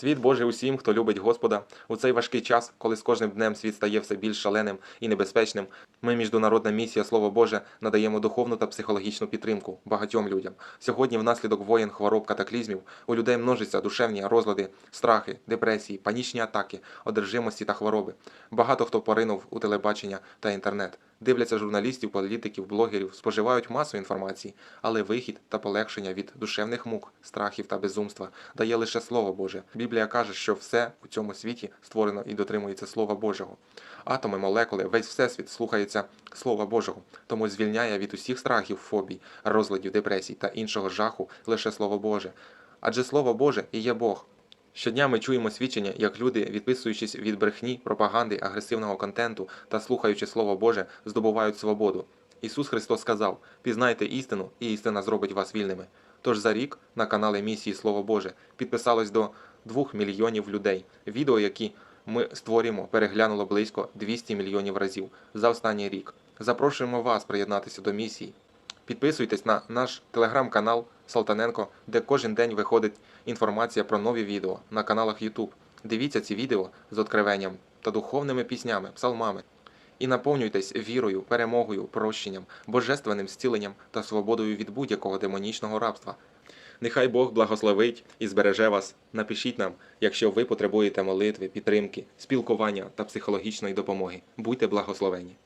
Світ Божий усім, хто любить Господа. У цей важкий час, коли з кожним днем світ стає все більш шаленим і небезпечним, ми, міжнародна місія Слово Боже, надаємо духовну та психологічну підтримку багатьом людям. Сьогодні, внаслідок воєн, хвороб, катаклізмів, у людей множаться душевні розлади, страхи, депресії, панічні атаки, одержимості та хвороби. Багато хто поринув у телебачення та інтернет. Дивляться журналістів, політиків, блогерів, споживають масу інформації, але вихід та полегшення від душевних мук, страхів та безумства дає лише Слово Боже. Біблія каже, що все у цьому світі створено і дотримується Слова Божого. Атоми, молекули, весь всесвіт слухається Слова Божого, тому звільняє від усіх страхів, фобій, розладів, депресій та іншого жаху лише Слово Боже. Адже Слово Боже і є Бог. Щодня ми чуємо свідчення, як люди, відписуючись від брехні, пропаганди, агресивного контенту та слухаючи Слово Боже, здобувають свободу. Ісус Христос сказав: пізнайте істину, і істина зробить вас вільними. Тож за рік на каналі місії Слово Боже підписалось до 2 мільйонів людей. Відео, які ми створюємо, переглянуло близько 200 мільйонів разів за останній рік. Запрошуємо вас приєднатися до місії. Підписуйтесь на наш телеграм-канал Салтаненко, де кожен день виходить інформація про нові відео на каналах YouTube. Дивіться ці відео з откровенням та духовними піснями, псалмами. І наповнюйтесь вірою, перемогою, прощенням, божественним зціленням та свободою від будь-якого демонічного рабства. Нехай Бог благословить і збереже вас. Напишіть нам, якщо ви потребуєте молитви, підтримки, спілкування та психологічної допомоги. Будьте благословені.